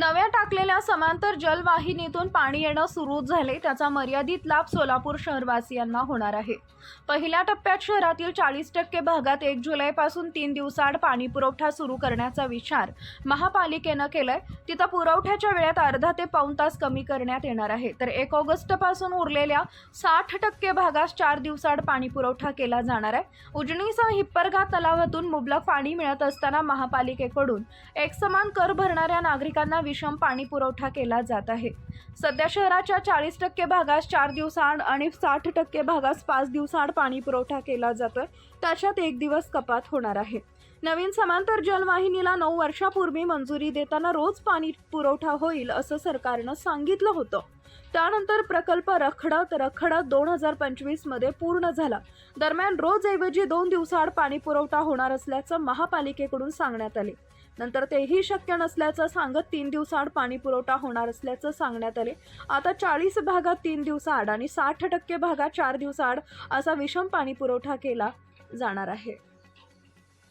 नव्या टाकलेल्या समांतर जलवाहिनीतून पाणी येणं सुरू झाले. त्याचा मर्यादित लाभ सोलापूर शहरवासियांना होणार आहे. पहिल्या टप्प्यात शहरातील चाळीस टक्के भागात एक जुलैपासून तीन दिवसाआड पाणी पुरवठा सुरू करण्याचा विचार महापालिकेनं केलाय. तिथं पुरवठ्याच्या वेळेत अर्धा ते पाऊण तास कमी करण्यात येणार आहे. तर एक ऑगस्टपासून उरलेल्या साठ टक्के भागास चार दिवसाआड पाणी पुरवठा केला जाणार आहे. उजनीसह हिप्परगा तलावातून मुबलक पाणी मिळत असताना महापालिकेकडून एकसमान कर भरणाऱ्या नागरिकांना विषम पाणी पुरवठा केला जात आहे. सध्या शहराच्या चाळीस टक्के भागास चार दिवसाआड आणि साठ टक्के भागास पाच दिवसाआड पाणी पुरवठा केला जातोय. त्याच्यात एक दिवस कपात होणार आहे. नवीन समांतर जलवाहिनीला नऊ वर्षापूर्वी मंजुरी देताना रोज पाणी पुरवठा होईल असं सरकारनं सांगितलं होतं. त्यानंतर प्रकल्प रखडत रखडत दोन हजार पंचवीसमध्ये पूर्ण झाला. दरम्यान रोजऐवजी दोन दिवसाआड पाणी पुरवठा होणार असल्याचं महापालिकेकडून सांगण्यात आले. नंतर तेही शक्य नसल्याचं सांगत तीन दिवसाआड पाणी पुरवठा होणार असल्याचं सांगण्यात आले. आता चाळीस भागात तीन दिवसाआड आणि साठ टक्के भागात चार दिवसाआड असा विषम पाणी पुरवठा केला जाणार आहे.